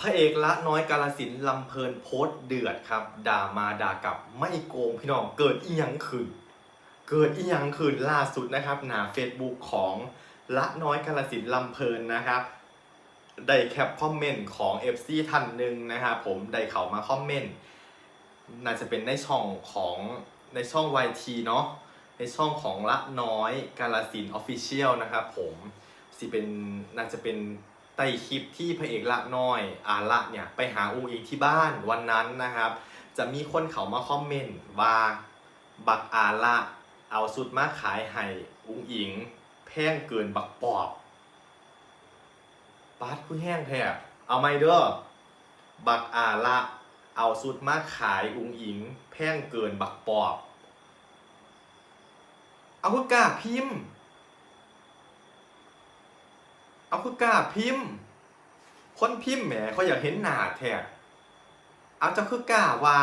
พระเอกละน้อยกาลสินลำเพลินโพสเดือดครับด่ามาด่ากลับไม่โกงพี่น้องเกิดอีหยังขึ้น เกิดอีหยังขึ้นล่าสุดนะครับ หน้า Facebook ของละน้อยกาลสินลำเพลินนะครับได้แคปคอมเมนต์ของ FC ท่านหนึ่งนะครับผมได้เข้ามาคอมเมนต์น่าจะเป็นในช่องของในช่อง YT เนาะในช่องของละน้อยกาลสินออฟฟิเชียลนะครับผมสิเป็นน่าจะเป็น ใต้คลิปที่พระเอกละน้อยอาละเนี่ยไปหาอูอิงที่บ้านวันนั้นนะครับ จะมีคนเขามาคอมเมนต์ว่าบักอาละเอาสุดมาขายให้อุงอิง แพงเกินบักปอบปาดผู้แห้งแท้เอาไม่เด้อบักอาละเอาสุดมาขายอุงอิง แพงเกินบักปอบ เอาคือกล้าพิมพ์ เอาคือกล้าพิมพ์ คนพิมพ์แหมเขาอยากเห็นหน้าแท้เอาเจ้าคือกล้าว่า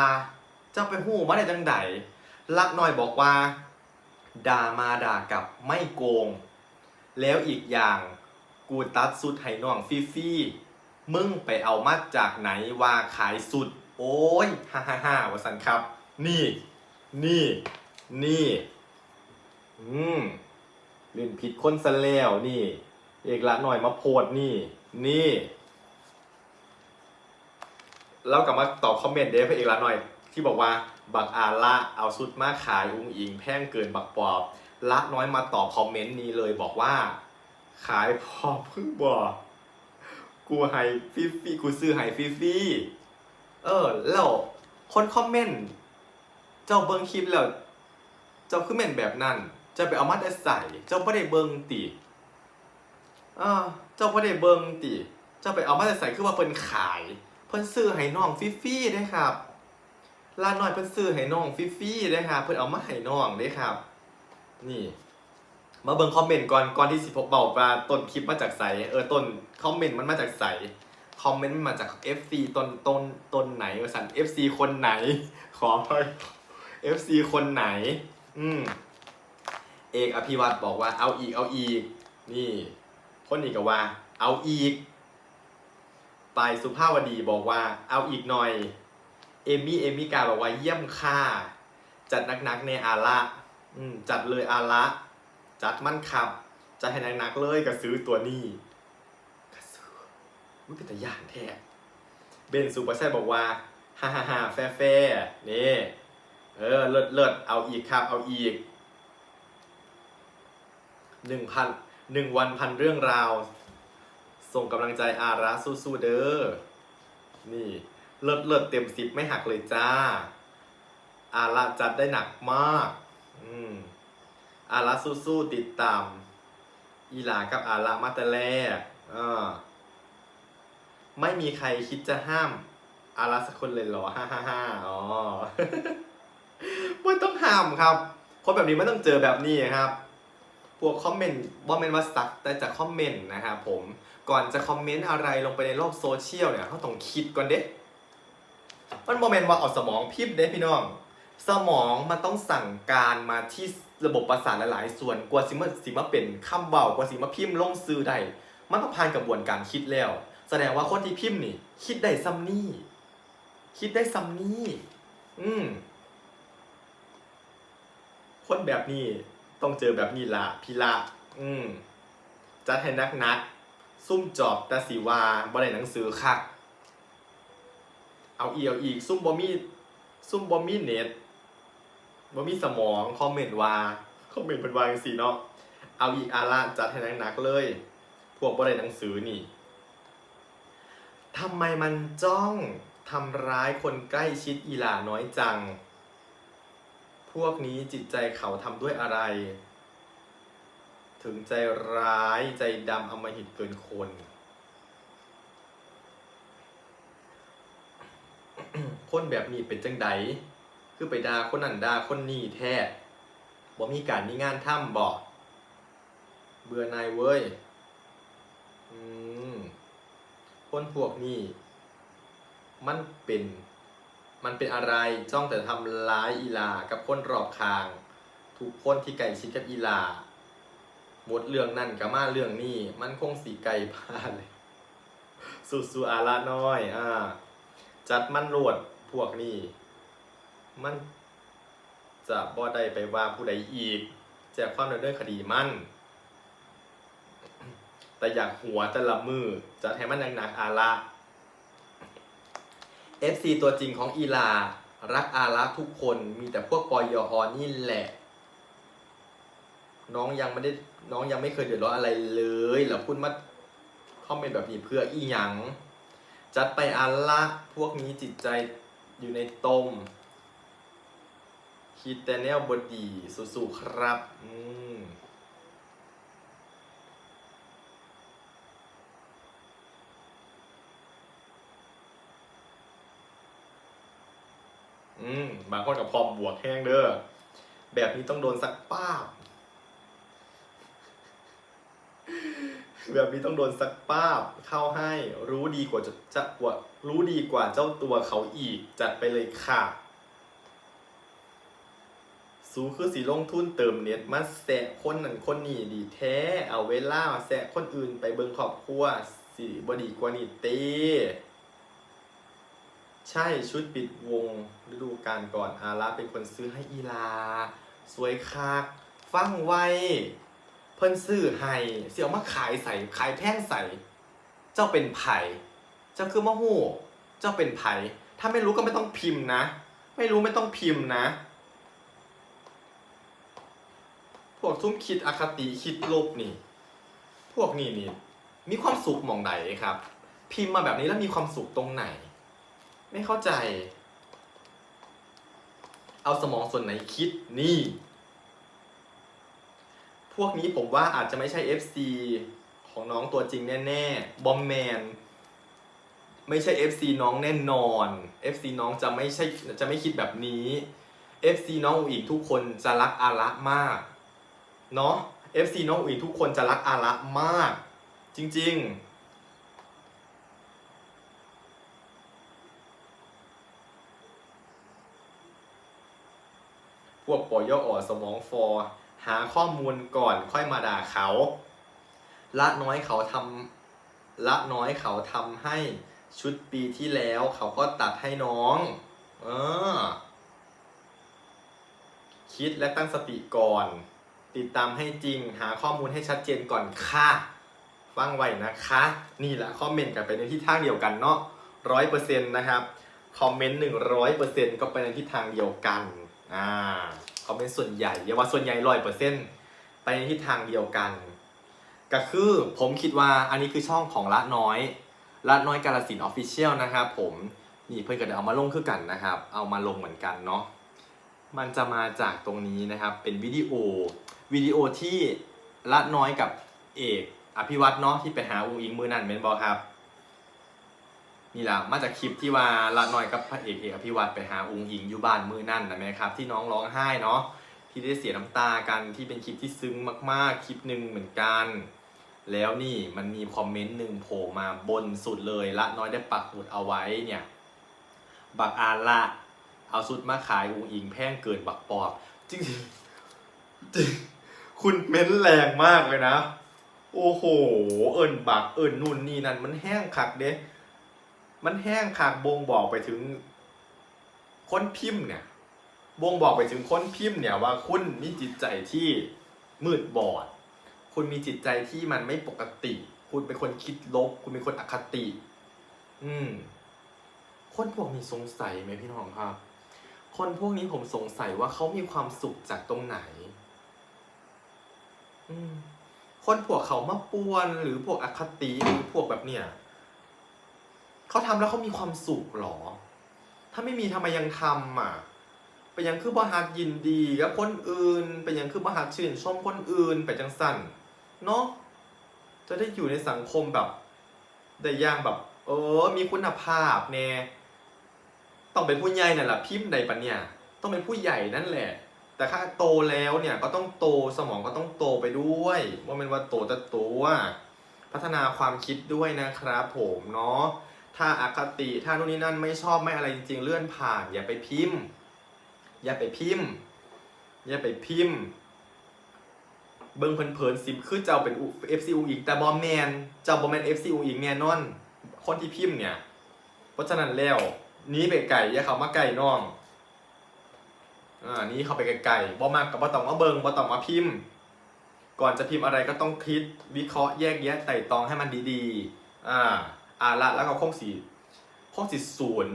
เจ้าไปหู้มาได้จังใดลักหน่อยบอกว่า ด่ามาด่ากับไม่โกง แล้วอีกอย่างกูตัดสุดให้น้องฟรีๆมึงไปเอามาจากไหนว่าขายสุด โอ้ยฮ่าฮ่าฮ่าวสันครับ นี่ นี่ นี่ อืมเล่นผิดคนซะแล้วนี่ เอกละหน่อยมาโพดนี่ นี่เรากลับมาตอบคอมเมนต์เด้พระเอกละหน่อย ที่บอกว่าบักอาละเอาสุดมาขายอุ้งอิงแพงเกินบักปอบ ละน้อยมาตอบคอมเมนต์นี้เลยบอกว่า ขายพอเพิ่งบอกกูให้ฟรีกูซื้อให้ฟรีเออ แล้วคนคอมเมนต์เจ้าเบิ้งคลิปแล้ว เจ้าคือเมนแบบนั้นจ้าไปเอามาแต่ใส่ เจ้าไม่ได้เบิ้งติ อ่าเจ้าไม่ได้เบิ้งติเจ้าไปเอามาแต่ใส่คือว่าเพิ่นขาย เพิ่นซื้อให้น้องฟรีๆได้ครับลานน้อยเพิ่นซื้อให้น้องฟรีๆได้ครับเพิ่นเอามาให้น้องได้ครับ นี่ มาเบิ่งคอมเมนต์ก่อนก่อนที่สิพบเบาว่าต้นคลิปมาจากใสเออต้นคอมเมนต์มันมาจากใสคอมเมนต์มันมาจาก FC ต้นต้นต้นไหนสัน FC คนไหน ขอไป FC คนไหน อืมเอกอภิวัตบอกว่าเอาอีกเอาอีกนี่ คนนี้ก็ว่า เอาอีกปายสุภาพวดีบอกว่า เอาอีกหน่อย เอมี่เอมี่กาบอกว่าเยี่ยมค่า จัดนักๆในอาละอืมจัดเลยอาละ จัดมั่นขับจะให้นักๆเลยก็ซื้อตัวนี้ก็ซื้อมันเป็นตะย่านแท้เบนซูเปอร์แซดบอกว่าฮ่าฮ่าฮ่าแฟ่แฟ่นี่เออเลิศเลิศเอาอีกครับ เอาอีกหนึ่งพัน หนึ่งวันพันเรื่องราว ส่งกำลังใจอาระสู้ๆเด้อ นี่เลิศเลิศเต็มสิบไม่หักเลยจ้า อาระจัดได้หนักมาก อืมอาระสู้ๆติดตาม อีหลากับอาระมาแต่แรกอ่ไม่มีใครคิดจะห้าม อาระสักคนเลยเหรอฮ่าฮ่าฮ่าอ๋อไม่ต้องห้ามครับ คนแบบนี้ไม่ต้องเจอแบบนี้ครับ พวกคอมเมนต์ว่าเมนว่าสักแต่จะคอมเมนต์นะครับผมก่อนจะคอมเมนต์อะไรลงไปในโลกโซเชียลเนี่ยเขาต้องคิดก่อนเด้มันโมเมนต์ว่าเอาสมองพิมพ์เด้พี่น้อง สมองมันต้องสั่งการมาที่ระบบประสาทหลาย ๆ ส่วนกว่าสิมาสิมาเป็นคำเบากว่าสิมาพิมพ์ลงซื้อได้มันต้องผ่านกระบวนการคิดแล้ว แสดงว่าคนที่พิมพ์นี่ คิดได้ซัมนี่คิดได้ซัมนี่อืมคนแบบนี้ ต้องเจอแบบนี้ละพี่ละอืมจัดให้นักนักซุ่มจอบต่สีวาบ่ได้หนังสือคัก เอาอีเอาอีก ซุ่มบอมี่ซุ่มบอมี่เน็ตบอมี่สมองคอมเมนต์ว่าคอมเมนต์เป็นวางสีเนาะเอาอีกอาละจัดให้หนักเลย พวกบ่ได้หนังสือนี่ทำไมมันจ้องทำร้ายคนใกล้ชิดอีหลาน้อยจัง พวกนี้จิตใจเขาทำด้วยอะไร ถึงใจร้ายใจดำอำมหิตเกินคนคนแบบนี้เป็นจังใดคือไปด่าคนนั้นด่าคนนี้แท้บ่มีการมีงานทำบ่เบื่อนายเว้ย อืม คนพวกนี้ มันเป็น มันเป็นอะไรจ้องแต่ทำร้ายอีลากับคนรอบข้าง ทุกคนที่ไก่ชิดกับอีลาหมดเรื่องนั่นกับมาเรื่องนี้มันคงสีไก่พาเลยสุสุอาละน้อย อ่า จัดมันโหลดพวกนี้ มันจะบ่ได้ไปว่าผู้ใดอีก แจกความดำเนินคดีมัน แต่อยากหัวแต่ละมือจะให้มันหนักๆอาละ FC ตัวจริงของอีลา รักอาละทุกคนมีแต่พวกปอยอนี่แหละ น้องยังไม่ได้น้องยังไม่เคยเดือดร้อนอะไรเลยแล้วคุณมาคอมเมนต์แบบนี้เพื่ออีหยัง จัดไปอาละพวกนี้จิตใจอยู่ในตมคิดแต่แนวบดีสู้ๆครับ อืม อืมบางคนกับพร้อมบวกแห้งเด้อแบบนี้ต้องโดนสักป้าบ แบบนี้ต้องโดนสักป้าบเข้าให้รู้ดีกว่าจะจะกว่ารู้ดีกว่าเจ้าตัวเขาอีก จัดไปเลยค่ะสูคือสีลงทุนเติมเน็ตมาแสะคนนั้นคนนี้ดีแท้ เอาเวลามาแสะคนอื่นไปเบิ่งครอบครัวสิบดีกว่านี่เต้ ใช่ชุดปิดวงฤดูกาลก่อนอาราเป็นคนซื้อให้อีลา สวยคัก ฟังไวเพิ่นซื้อให้เสี่ยวมาขายใส่ขายแท่งใส่ เจ้าเป็นไผ่เจ้าคือมะฮู้เจ้าเป็นไผ่ถ้าไม่รู้ก็ไม่ต้องพิมพ์นะ ไม่รู้ไม่ต้องพิมพ์นะ พวกซุ่มคิดอคติคิดลบนี่ พวกนี้นี่มีความสุขมองไหนครับ พิมพ์มาแบบนี้แล้วมีความสุขตรงไหน ไม่เข้าใจ เอาสมองส่วนไหนคิดนี่ พวกนี้ผมว่าอาจจะไม่ใช่ FC ของน้องตัวจริงแน่ๆ บอมแมน ไม่ใช่ FC น้องแน่นอน FC น้องจะไม่ใช่จะไม่คิดแบบนี้ FC น้องอุ๋งอิงทุกคนจะรักอาระมาก เนาะ FC น้องอุ๋งอิงทุกคนจะรักอาระมาก จริง ๆ พวกปอยออ สมองฟอหาข้อมูลก่อนค่อยมาด่าเขา ละน้อยเขาทำละน้อยเขาทำให้ชุดปีที่แล้วเขาก็ตัดให้น้อง เออ คิดและตั้งสติก่อน ติดตามให้จริง หาข้อมูลให้ชัดเจนก่อนค่ะฟังไว้นะคะ นี่แหละคอมเมนต์กันไปในทิศทางเดียวกันเนาะร้อยเปอร์เซ็นต์นะครับ คอมเมนต์หนึ่งร้อยเปอร์เซ็นต์ก็ไปในทิศทางเดียวกัน อ่า คอมเมนส่วนใหญ่อย่าว่าส่วนใหญ่ร้อยเปอร์เซ็นต์ไปในทิศทางเดียวกัน ก็คือผมคิดว่าอันนี้คือช่องของละน้อยละน้อยกาลสินออฟฟิเชียลนะครับผมนี่เพื่อนก็เดเอามาลงคือกันนะครับ เอามาลงเหมือนกันเนาะมันจะมาจากตรงนี้นะครับ เป็นวิดีโอวิดีโอที่ละน้อยกับเอกอภิวัตเนาะที่ไปหาอุ้งอิงมือนั่นเมนบอครับ นี่แหละมาจากคลิปที่ว่าละน้อยกับพระเอกเอกอภิวัตรไปหาอุ้งอิงอยู่บ้านมือนั่นนะไหมครับ ที่น้องร้องไห้เนาะที่ได้เสียน้ำตากันที่เป็นคลิปที่ซึ้งมากๆคลิปหนึ่งเหมือนกัน แล้วนี่มันมีคอมเมนต์หนึ่งโผล่มาบนสุดเลยละน้อยได้ปักหมุดเอาไว้เนี่ย บักอาละเอาสุดมาขายอุ้งอิงแพงเกินบักปอบจริงจริงคุณเม้นแรงมากเลยนะ โอ้โห เอิญบักเอิญนู่นนี่นั่นมันแห้งคักเด้ มันแห้งคักบ่งบอกไปถึงคนพิมพ์เนี่ยบ่งบอกไปถึงคนพิมพ์เนี่ยว่าคุณมีจิตใจที่มืดบอด คุณมีจิตใจที่มันไม่ปกติ คุณเป็นคนคิดลบ คุณเป็นคนอคติ อืม คนพวกนี้สงสัยไหมพี่น้องครับ คนพวกนี้ผมสงสัยว่าเขามีความสุขจากตรงไหน อืม คนพวกเขามาป่วนหรือพวกอคติหรือพวกแบบเนี้ย เขาทำแล้วเขามีความสุขหรอ ถ้าไม่มีทำไมยังทำอะเป็นยังคือบ่ฮักยินดีกับคนอื่นเป็นยังคือบ่ฮักชื่นชมคนอื่น ไปจังสั่นเนาะจะได้อยู่ในสังคมแบบได้ย่างแบบ เออ มีคุณภาพแน่ต้องเป็นผู้ใหญ่นั่นแหละพิมพ์ใดปะเนี่ย ต้องเป็นผู้ใหญ่นั่นแหละ แต่ถ้าโตแล้วเนี่ยก็ต้องโตสมองก็ต้องโตไปด้วยว่าเป็นว่าโตแต่ตัวพัฒนาความคิดด้วยนะครับผมเนาะ ถ้าอาคติถ้านู่นนี่นั่นไม่ชอบไม่อะไรจริง ๆ เลื่อนผ่าน อย่าไปพิมพ์ อย่าไปพิมพ์ อย่าไปพิมพ์ เบิ่งเพลินๆสิคือเจ้าเป็น FC อูอิงแต่บอมแมนเจ้าบอมแมน FC อูอิงแน่นอน คนที่พิมพ์เนี่ย เพราะฉะนั้นแล้วนี้ไปไก่อย่าเขามาไก่น้องอ่านี้เขาไปไก่บ่มากกับบ่ต้องมาเบิงบ่ต้องมาพิมพ์ ก่อนจะพิมพ์อะไรก็ต้องคิดวิเคราะห์แยกแยะไต่ตองให้มันดีๆ อ่า อ่าละแล้วก็คงสีคงสีศูนย์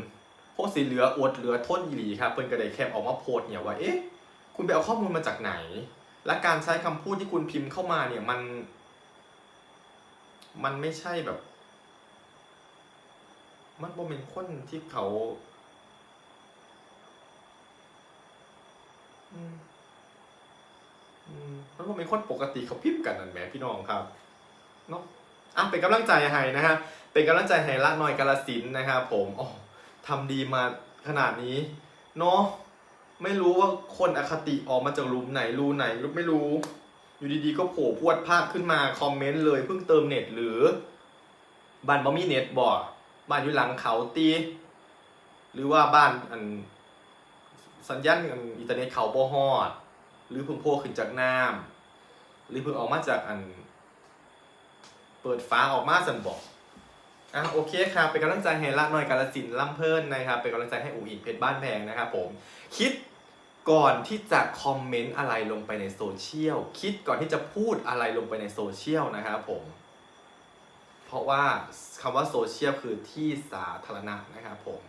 คงสีเหลืออดเหลือท้นอีหลีครับเพิ่นก็ได้แคปออกมาโพสเนี่ยว่าเอ๊ะคุณไปเอาข้อมูลมาจากไหน และการใช้คำพูดที่คุณพิมพ์เข้ามาเนี่ยมัน มันไม่ใช่แบบ มันบ่เป็นคนที่เขาอืมอืมมันบ่เป็นคนปกติเขาพิมพ์กันนั่นแหมพี่น้องครับเนาะอะเป็นกำลังใจให้นะฮะ เป็นกำลังใจให้ละหน่อยกาลสินนะครับผมอ๋อทำดีมาขนาดนี้เนาะไม่รู้ว่าคนอคติออกมาจากรูมไหนรูไหนไม่รู้ อยู่ดีๆก็โผล่พวดพาดขึ้นมาคอมเมนต์เลยเพิ่งเติมเน็ตหรือบ้านบ่มีเน็ตบ่บ้านอยู่หลังเขาตีหรือว่าบ้านอันสัญญาณอินเทอร์เน็ตเขาบ่ฮอด หรือเพิ่งโผล่ขึ้นจากน้ำหรือเพิ่งออกมาจากอัน เปิดฟ้าออกมาสันบอก อะโอเคครับเป็นกำลังใจให้ละหน่อยกาลสินล่ำเพิ่นนะครับเป็นกำลังใจให้อูอิงเพชรบ้านแพงนะครับผมคิดก่อนที่จะคอมเมนต์อะไรลงไปในโซเชียลคิดก่อนที่จะพูดอะไรลงไปในโซเชียลนะครับผมเพราะว่าคำว่าโซเชียลคือที่สาธารณะนะครับผม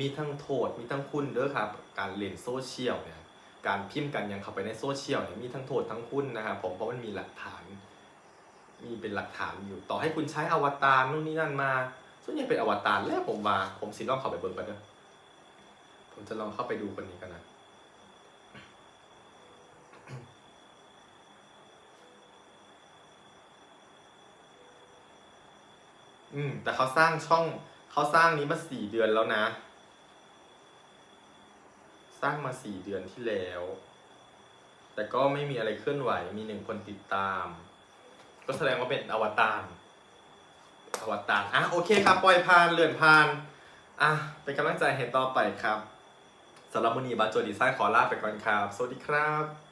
มีทั้งโทษมีทั้งคุณเด้อครับการเล่นโซเชียลเนี่ยการพิมพ์กันยังเข้าไปในโซเชียลเนี่ยมีทั้งโทษทั้งคุณนะครับผมเพราะมันมีหลักฐาน มีเป็นหลักฐานอยู่ ต่อให้คุณใช้อวตารนู่นนี่นั่นมา ส่วนใหญ่เป็นอวตารแล้วผมมาผมสิลองเข้าไปเบิ่งกันเด้อผมจะลองเข้าไปดูคนนี้กันนะอืม แต่เขาสร้างช่องเขาสร้างนี้มาสี่เดือนแล้วนะ สร้างมาสี่เดือนที่แล้ว แต่ก็ไม่มีอะไรเคลื่อนไหวมีหนึ่งคนติดตาม ก็แสดงว่าเป็นอวตารอวตารอะโอเคครับปล่อยผ่านเลื่อนผ่านอะเป็นกำลังใจให้ต่อไปครับสำหรับมือนีบาโจดีไซน์ขอลาไปก่อนครับ สวัสดีครับ